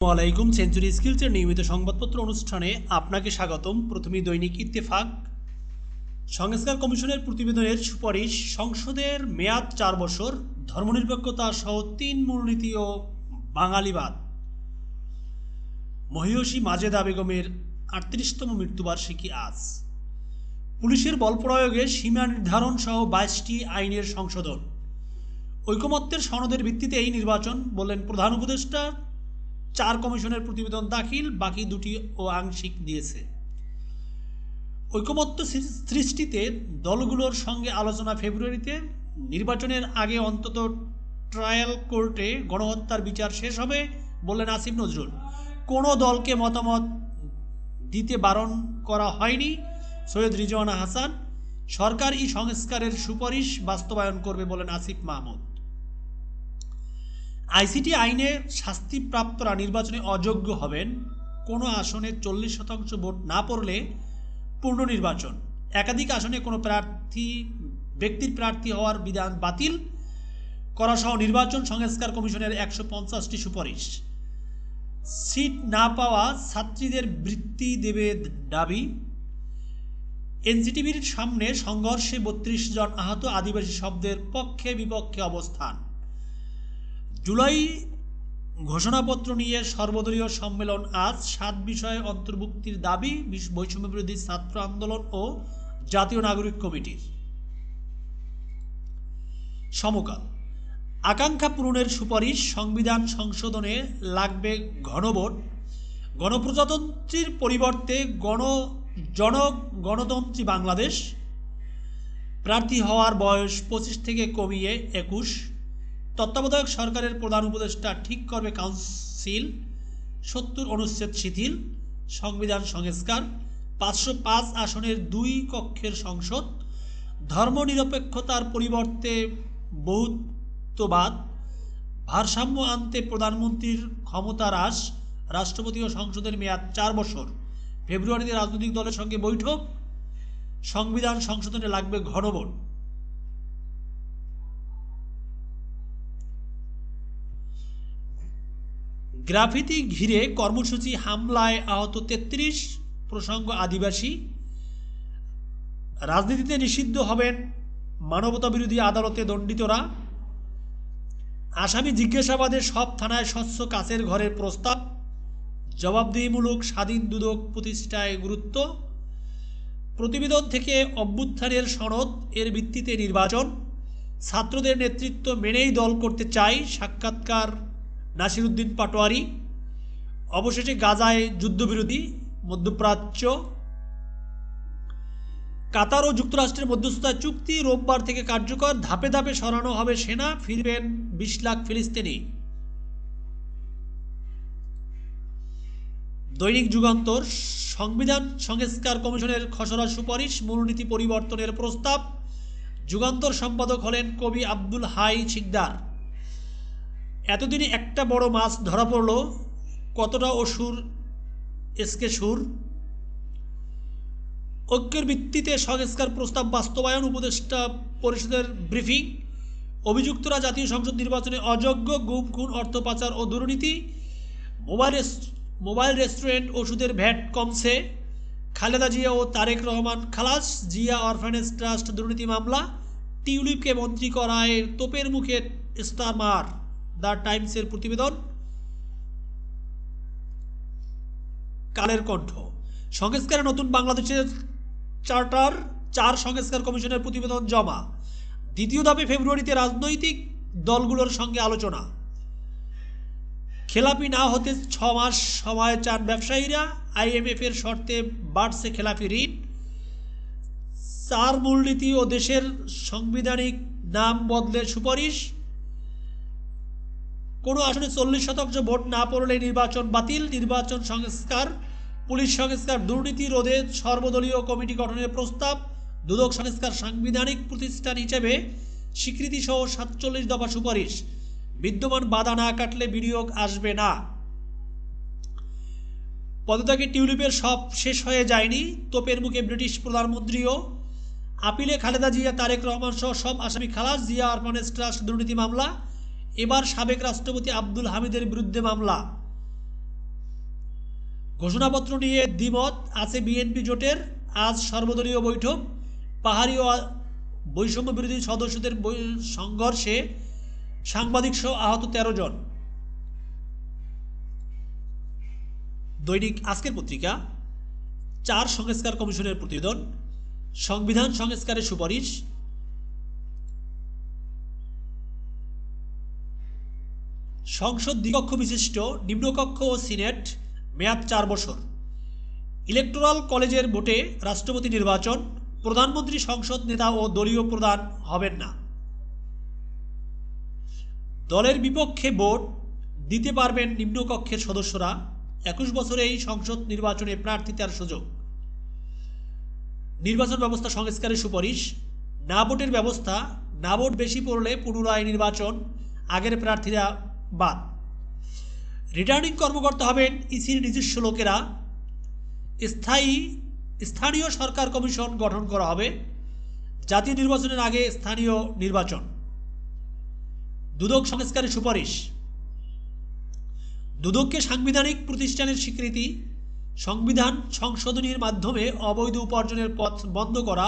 ওয়ালাইকুম সেঞ্চুরি স্কিলসের নিয়মিত সংবাদপত্র অনুষ্ঠানে আপনাকে স্বাগতম। প্রথমেই দৈনিক ইত্তেফাক। সংস্কার কমিশনের প্রতিবেদনের সুপারিশ, সংসদের মেয়াদ চার বছর, ধর্মনিরপেক্ষতা সহ তিন মূলনীতি ও বাঙালিবাদ। মহিষী মাজেদা বেগমের আটত্রিশতম মৃত্যুবার্ষিকী আজ। পুলিশের বল প্রয়োগে সীমা নির্ধারণ সহ বাইশটি আইনের সংশোধন। ঐকমত্যের সনদের ভিত্তিতে এই নির্বাচন বললেন প্রধান উপদেষ্টা চার কমিশনের প্রতিবেদন দাখিল, বাকি দুটি ও আংশিক দিয়েছে। ঐকমত্য সৃষ্টিতে দলগুলোর সঙ্গে আলোচনা ফেব্রুয়ারিতে, নির্বাচনের আগে অন্তত ট্রায়াল কোর্টে গণহত্যার বিচার শেষ হবে বললেন আসিফ নজরুল। কোনো দলকে মতামত দিতে বারণ করা হয়নি, সৈয়দ রিজওয়ানা হাসান। সরকার এই সংস্কারের সুপারিশ বাস্তবায়ন করবে বলেন আসিফ মাহমুদ। আইসিটি আইনে শাস্তিপ্রাপ্তরা নির্বাচনে অযোগ্য হবেন। কোনো আসনে চল্লিশ শতাংশ ভোট না পড়লে পূর্ণ নির্বাচন একাধিক আসনে কোনো প্রার্থী, ব্যক্তির প্রার্থী হওয়ার বিধান বাতিল করা সহ নির্বাচন সংস্কার কমিশনের একশো পঞ্চাশটি সুপারিশ। সিট না পাওয়া ছাত্রীদের বৃত্তি দেবে দাবি। এনসিটিভির সামনে সংঘর্ষে বত্রিশ জন আহত আদিবাসী শব্দের পক্ষে বিপক্ষে অবস্থান। জুলাই ঘোষণাপত্র নিয়ে সর্বদলীয় সম্মেলন আজ। সাত বিষয়ে অন্তর্ভুক্তির দাবি বৈষম্য বিরোধী ছাত্র আন্দোলন ও জাতীয় নাগরিক কমিটির। সমকাল। আকাঙ্ক্ষা পূরণের সুপারিশ সংবিধান সংশোধনে লাগবে ঘনভোট। গণপ্রজাতন্ত্রীর পরিবর্তে গণ জন গণতন্ত্রী বাংলাদেশ। প্রার্থী হওয়ার বয়স পঁচিশ থেকে কমিয়ে একুশ। তত্ত্বাবধায়ক সরকারের প্রধান উপদেষ্টা ঠিক করবে কাউন্সিল। সত্তর অনুচ্ছেদ শিথিল, সংবিধান সংস্কার, পাঁচশো পাঁচ আসনের দুই কক্ষের সংসদ। ধর্মনিরপেক্ষতার পরিবর্তে বহুত্ববাদ ভারসাম্য আনতে প্রধানমন্ত্রীর ক্ষমতা হ্রাস। রাষ্ট্রপতি ও সংসদের মেয়াদ চার বছর। ফেব্রুয়ারিতে রাজনৈতিক দলের সঙ্গে বৈঠক। সংবিধান সংশোধনে লাগবে ঘনভোট গ্রাফিতি ঘিরে কর্মসূচি হামলায় আহত তেত্রিশ প্রসঙ্গ আদিবাসী। রাজনীতিতে নিষিদ্ধ হবেন মানবতা বিরোধী আদালতে দণ্ডিতরা। আসামি জিজ্ঞাসাবাদে সব থানায় স্বচ্ছ কাছের ঘরের প্রস্তাব। জবাবদিহিমূলক স্বাধীন দুদক প্রতিষ্ঠায় গুরুত্ব। প্রতিবেদন থেকে অভ্যুত্থানের সনদ, এর ভিত্তিতে নির্বাচন। ছাত্রদের নেতৃত্ব মেনেই দল করতে চাই সাক্ষাৎকার নাসিরুদ্দিন পাটোয়ারি, অবশেষে গাজায় যুদ্ধবিরোধী মধ্যপ্রাচ্য, কাতার ও যুক্তরাষ্ট্রের মধ্যস্থতা চুক্তি রোববার থেকে কার্যকর। ধাপে ধাপে সরানো হবে সেনা, ফিরবেন বিশ লাখ ফিলিস্তিনি। দৈনিক যুগান্তর, সংবিধান সংস্কার কমিশনের খসড়া সুপারিশ, মূলনীতি পরিবর্তনের প্রস্তাব। যুগান্তর সম্পাদক হলেন কবি আব্দুল হাই শিকদার এতদিনে একটা বড় মাছ ধরা পড়ল, কতটা অসুর, এসকে সুর? ঐক্যের ভিত্তিতে সংস্কার প্রস্তাব বাস্তবায়ন উপদেষ্টা পরিষদের ব্রিফিং, অভিযুক্তরা জাতীয় সংসদ নির্বাচনে অযোগ্য, গুম, খুন, অর্থ পাচার ও দুর্নীতি, মোবাইল মোবাইল রেস্টুরেন্ট ওষুধের ভ্যাট কমছে, খালেদা জিয়া ও তারেক রহমান খালাস, জিয়া অরফানেজ ট্রাস্ট দুর্নীতি মামলা, টিউলিপকে মন্ত্রী করায় তোপের মুখে স্টার মার। দ্য টাইমসের প্রতিবেদন। কালের কণ্ঠ। সংস্কারে নতুন বাংলাদেশের চার্টার, চার সংস্কার কমিশনের প্রতিবেদন জমা। দ্বিতীয় ধাপে ফেব্রুয়ারিতে রাজনৈতিক দলগুলোর সঙ্গে আলোচনা। খেলাপি না হতে ছ মাস সময় চান ব্যবসায়ীরা। আইএমএফ এর শর্তে বাড়ছে খেলাপি ঋণ। চার মূলনীতি ও দেশের সাংবিধানিক নাম বদলে সুপারিশ। কোনো আসনে চল্লিশ শতাংশ ভোট না পড়লে নির্বাচন বাতিল, নির্বাচন সংস্কার, পুলিশ সংস্কার, দুর্নীতি রোধে সর্বদলীয় কমিটি গঠনের প্রস্তাব, দুদক সংস্কার সাংবিধানিক প্রতিষ্ঠান হিসেবে স্বীকৃতি সহ সাতচল্লিশ দফা সুপারিশ। বিদ্যমান বাধা না কাটলে বিনিয়োগ আসবে না। পদত্যাগে টিউলিপের সব শেষ হয়ে যায়নি। তোপের মুখে ব্রিটিশ প্রধানমন্ত্রীও। আপিলে খালেদা জিয়া, তারেক রহমান সহ সব আসামি খালাস, জিয়া অরফানেজ ট্রাস্ট দুর্নীতি মামলা এবার সাবেক রাষ্ট্রপতি আব্দুল হামিদের বিরুদ্ধে মামলা। ঘোষণাপত্র নিয়ে দ্বিমত আছে বিএনপি জোটের। আজ সর্বদলীয় বৈঠক। পাহাড়ি ও বৈষম্য বিরোধী সদস্যদের সংঘর্ষে সাংবাদিক সহ আহত তেরো জন। দৈনিক আজকের পত্রিকা, চার সংস্কার কমিশনের প্রতিবেদন। সংবিধান সংস্কারের সুপারিশ। সংসদ দ্বিকক্ষ বিশিষ্ট, নিম্নকক্ষ ও সিনেট, মেয়াদ চার বছর। ইলেকটোরাল কলেজের ভোটে রাষ্ট্রপতি নির্বাচন, প্রধানমন্ত্রী সংসদ নেতা ও দলীয় প্রধান হবেন না। দলের বিপক্ষে ভোট দিতে পারবেন নিম্নকক্ষের সদস্যরা। একুশ বছরে এই সংসদ নির্বাচনে প্রার্থিতার সুযোগ। নির্বাচন ব্যবস্থা সংস্কারের সুপারিশ। না ভোটের ব্যবস্থা, না ভোট বেশি পড়লে পুনরায় নির্বাচন। আগের প্রার্থীরা বাদ। রিটার্নিং কর্মকর্তা হবেন ইসির নিজস্ব লোকেরা। স্থায়ী, স্থানীয় সরকার কমিশন গঠন করা হবে। জাতীয় নির্বাচনের আগে স্থানীয় নির্বাচন। দুদক সংস্কারের সুপারিশ। দুদককে সাংবিধানিক প্রতিষ্ঠানের স্বীকৃতি। সংবিধান সংশোধনীর মাধ্যমে অবৈধ উপার্জনের পথ বন্ধ করা।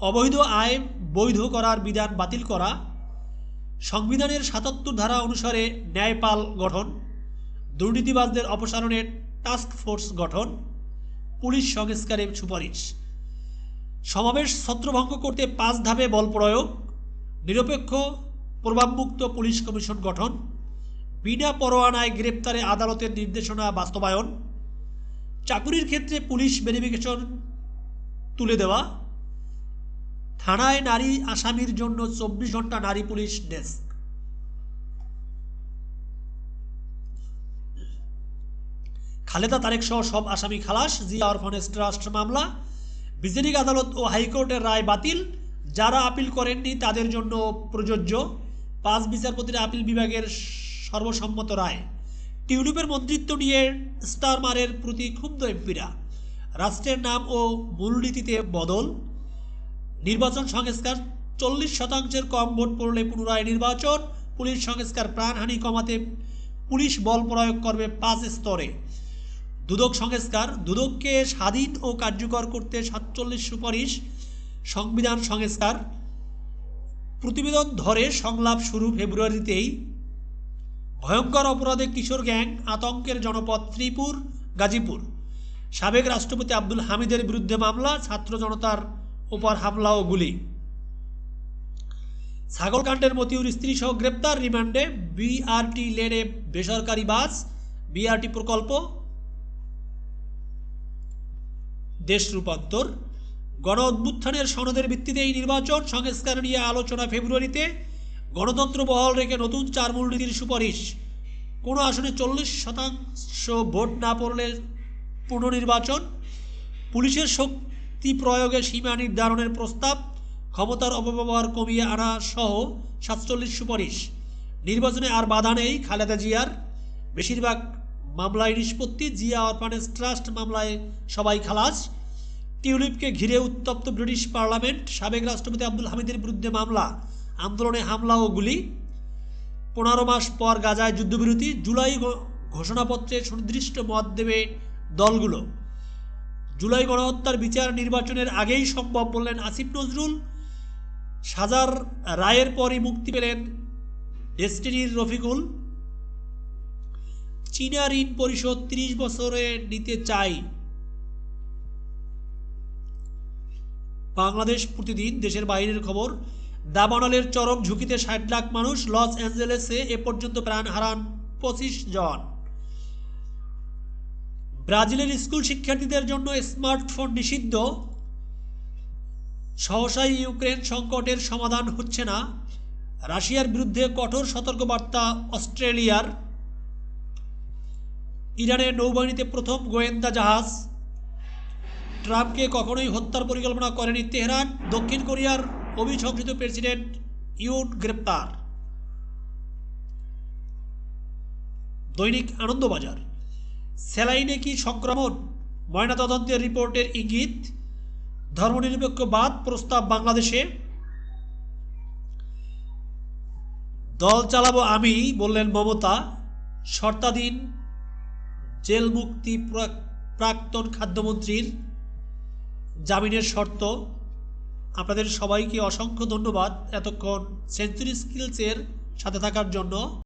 অবৈধ আয় বৈধ করার বিধান বাতিল করা। সংবিধানের সাতাত্তর ধারা অনুসারে ন্যায়পাল গঠন, দুর্নীতিবাজদের অপসারণের টাস্ক ফোর্স গঠন, পুলিশ সংস্কারের সুপারিশ। সমাবেশ ছত্রভঙ্গ করতে পাঁচ ধাপে বল প্রয়োগ, নিরপেক্ষ, প্রভাবমুক্ত পুলিশ কমিশন গঠন, বিনা পরোয়ানায় গ্রেপ্তারে আদালতের নির্দেশনা বাস্তবায়ন, চাকুরির ক্ষেত্রে পুলিশ ভেরিফিকেশন তুলে দেওয়া থানায় নারী আসামির জন্য চব্বিশ ঘণ্টা নারী পুলিশ ডেস্ক। খালেদা তারেক সহ সব আসামি খালাস, জিয়া অরফানেজ ট্রাস্ট মামলা বিচারিক আদালত ও হাইকোর্টের রায় বাতিল। যারা আপিল করেননি তাদের জন্য প্রযোজ্য। পাঁচ বিচারপতির আপিল বিভাগের সর্বসম্মত রায়। টিউলিপের মন্ত্রিত্ব নিয়ে স্টারমারের প্রতি ক্ষুব্ধ এমপিরা। রাষ্ট্রের নাম ও মূলনীতিতে বদল। নির্বাচন সংস্কার চল্লিশ শতাংশের কম ভোট পড়লে পুনরায় নির্বাচন। পুলিশ সংস্কার প্রাণহানি কমাতে পুলিশ বল প্রয়োগ করবে পাঁচ স্তরে। দুদক সংস্কার, দুদককে স্বাধীন ও কার্যকর করতে সাতচল্লিশ সুপারিশ। সংবিধান সংস্কার, প্রতিবেদন ধরে সংলাপ শুরু ফেব্রুয়ারিতেই। ভয়ঙ্কর অপরাধে কিশোর গ্যাং, আতঙ্কের জনপদ ত্রিপুর, গাজীপুর। সাবেক রাষ্ট্রপতি আব্দুল হামিদের বিরুদ্ধে মামলা, ছাত্র জনতার ওপর হামলা ও গুলি। ছাগলকাণ্ডের মতিউর স্ত্রী সহ গ্রেপ্তার, রিমান্ডে বিআরটি লেনে বেসরকারি বাস বিআরটি প্রকল্প, দেশ রূপান্তর। গণ অভ্যুত্থানের সনদের ভিত্তিতে এই নির্বাচন সংস্কার নিয়ে আলোচনা ফেব্রুয়ারিতে। গণতন্ত্র বহাল রেখে নতুন চার মূলনীতির সুপারিশ। কোনো আসনে চল্লিশ শতাংশ ভোট না পড়লে পুনর্নির্বাচন। পুলিশের শক্তি প্রয়োগে সীমা নির্ধারণের প্রস্তাব, ক্ষমতার অপব্যবহার কমিয়ে আনা সহ সাতচল্লিশ সুপারিশ। নির্বাচনে আর বাধা নেই খালেদা জিয়ার। বেশিরভাগ মামলায় নিষ্পত্তি, জিয়া অরফানেজ ট্রাস্ট মামলায় সবাই খালাস। টিউলিপকে ঘিরে উত্তপ্ত ব্রিটিশ পার্লামেন্ট, সাবেক রাষ্ট্রপতি আব্দুল হামিদের বিরুদ্ধে মামলা, আন্দোলনে হামলা ও গুলি। পনেরো মাস পর গাজায় যুদ্ধবিরতি, জুলাই ঘোষণাপত্রে সুনির্দিষ্ট মত দেবে দলগুলো। জুলাই গণহত্যার বিচার নির্বাচনের আগেই সম্ভব বললেন আসিফ নজরুল। সাজার রায়ের পরই মুক্তি পেলেন ডেস্টিনির রফিকুল। চীনা ঋণ পরিশোধ তিরিশ বছরে নিতে চাই। বাংলাদেশ প্রতিদিন দেশের বাইরের খবর, দাবানলের চরম ঝুঁকিতে ষাট লাখ মানুষ লস অ্যাঞ্জেলেসে এ পর্যন্ত প্রাণ হারান পঁচিশ জন। ব্রাজিলের স্কুল শিক্ষার্থীদের জন্য স্মার্টফোন নিষিদ্ধ। সহসাই ইউক্রেন সংকটের সমাধান হচ্ছে না। রাশিয়ার বিরুদ্ধে কঠোর সতর্কবার্তা অস্ট্রেলিয়ার। ইরানের নৌবাহিনীতে প্রথম গোয়েন্দা জাহাজ। ট্রাম্পকে কখনোই হত্যার পরিকল্পনা করেনি তেহরান। দক্ষিণ কোরিয়ার অভিশংসিত প্রেসিডেন্ট ইউন গ্রেপ্তার। দৈনিক আনন্দবাজার। স্যালাইনে কি সংক্রমণ? ময়নাতদন্তের রিপোর্টের ইঙ্গিত ধর্মনিরপেক্ষবাদ প্রস্তাব বাংলাদেশে। দল চালাবো আমি, বললেন মমতা। শর্তাধীন জেল মুক্তি প্রাক- প্রাক্তন খাদ্যমন্ত্রীর জামিনের শর্ত। আপনাদের সবাইকে অসংখ্য ধন্যবাদ এতক্ষণ সেঞ্চুরি স্কিলসের সাথে থাকার জন্য।